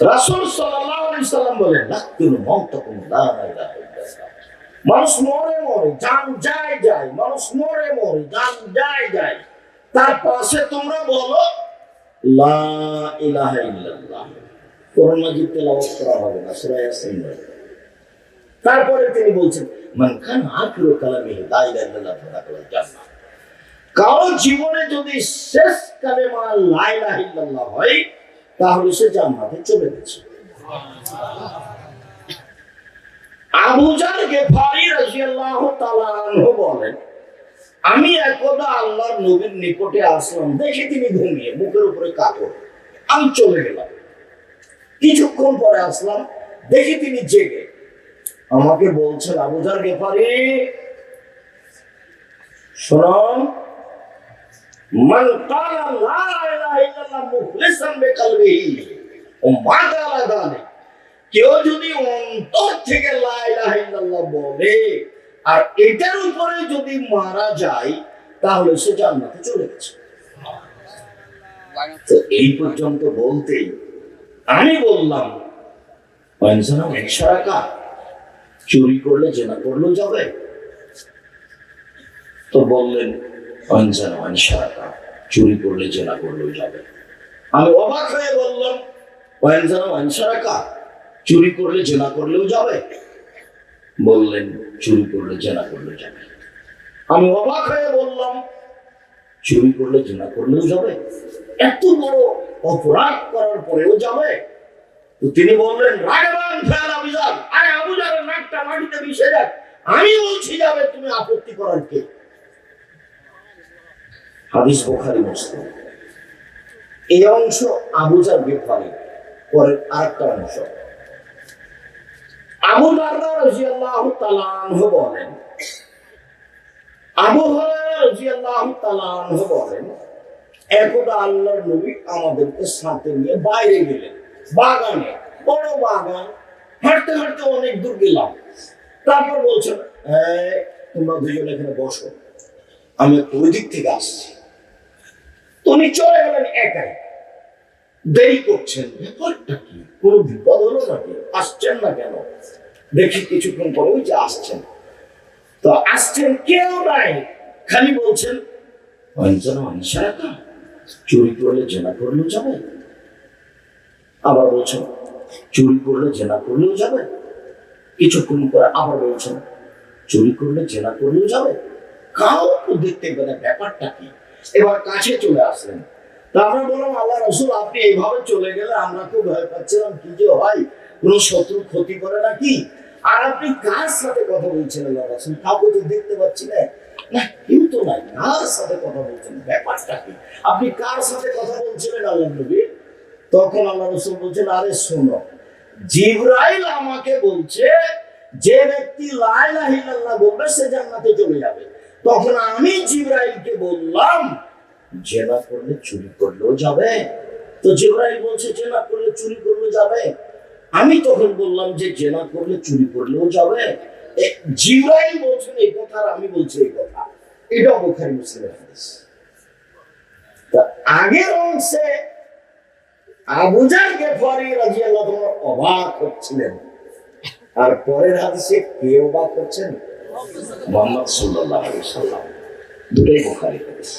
রাসূল সাল্লাম বলেন মানুষ মরে মরে, জান যায় যায়, মানুষ মরে মরে, জান যায় যায়। তার পাশে তোমরা বলো, লা হবে না তারপরে তিনি বলছেন, মান খান কারও জীবনে যদি শেষ কালেমা লা ইলাহা ইল্লাল্লাহ হয় তাহলে সে জান্নাতে চলে গেছে। তাআলা বলেন, আমি একদা আল্লাহর নবীর নিকটে আসলাম, দেখি তিনি ঘুমিয়ে মুখের উপরে কাপড়, আমি চলে গেলাম। কিছুক্ষণ পরে আসলাম, দেখি তিনি জেগে। আমাকে বলছেন আবুজার গেফারি শোনো কেউ যদি অন্তর থেকে বলে, আর এটার উপরে যদি মারা যায়, তাহলে সে চলে গেছে। তো এই পর্যন্ত বলতেই আমি বললাম চুরি করলে, জেনা করলেও যাবে? তো বললেন পয়সানা একশারাকা চুরি করলে জেনা করলেও যাবে আমি অবাক হয়ে বললাম পয়সানা একশারাকা চুরি করলে জেনা করলেও যাবে? বললেন, চুরি করলে জেনা করলেও যাবে। আমি অবাক হয়ে বললাম, চুরি করলে জেনা করলেও যাবে? এত বড় অপরাধ করার পরেও যাবে? তো তিনি বললেন রাগবান ফেল আবুজার আরে আবুজারের নাকটা মাটিতে মিশে যাক। আমি বলছি যাবে, তুমি আপত্তি করার কে? হাদিস বোখারি মুসলিম। এই অংশ আবুজার বেফারি পরের আরেকটা অংশ। আবু দারদা রাদিয়াল্লাহু তাআলা আনহু বলেন আবু হুরায়রা রাদিয়াল্লাহু তাআলা আনহু বলেন একদা আল্লাহর নবী আমাদেরকে সাথে নিয়ে বাইরে গেলেন। বাগানে বড় বাগান হাঁটতে হাঁটতে অনেক দূর গেলাম। তারপর বলছেন "এই, তোমরা দুজন এখানে বসো। আমি ওই দিক থেকে আসছি। উনি চলে গেলেন একাই। দেরি করছেন। ব্যাপারটা কি? কোনো বিপদ হলো নাকি? আসছেন না কেন? দেখি কিছুক্ষণ পরে ওই যে আসছেন। তো আসছেন কেউ নাই। খালি বলছেন অঞ্চনা চুরি করলে জেনা করলেও যাবে। আবার বলছেন, চুরি করলে জেনা করলেও যাবে। কিছুক্ষণ পরে আবার বলছেন, চুরি করলে জেনা করলেও যাবে। কাউ দেখতে পেলে ব্যাপারটা কি? এবার কাছে চলে আসলেন তা আমরা বললাম, আল্লাহ রসুল, আপনি এইভাবে চলে গেলে আমরা খুব ভয় পাচ্ছিলাম। কি যে হয়? কোন শত্রু ক্ষতি করে নাকি? আর আপনি কার সাথে কথা বলছেন আল্লাহ রসুল? কাউকে তো দেখতে পাচ্ছি না। না, কেউ তো নাই। কার সাথে কথা বলছেন ব্যাপারটা কি? আপনি কার সাথে কথা বলছিলেন আল্লাহ নবী? তখন আল্লাহ রসুল বলছেন, আরে শোনো, জিব্রাইল আমাকে বলছে, যে ব্যক্তি লাইলা হিল্লাল্লাহ বলবে, সে জান্নাতে চলে যাবে। তখন আমি জিব্রাইলকে বললাম, জেনা করলে চুরি করলেও যাবে। তো জিব্রাইল বলছে, জেনা করলে চুরি করলেও যাবে। আমি তখন বললাম যে, জেনা করলে চুরি করলেও যাবে। জিব্রাইল বলছেন এই কথা আর আমি বলছি এই কথা। এটা বুখারী মুসলিমের হাদিস। আগের অংশে আবুজার গেফারি রাদিয়াল্লাহু তাআলা অবাক হচ্ছিলেন। আর পরের হাদিসে কে অবাক হচ্ছেন? মোহাম্মদ সাল্লাহ সাল্লাম দুটোই বুখারী হাদিস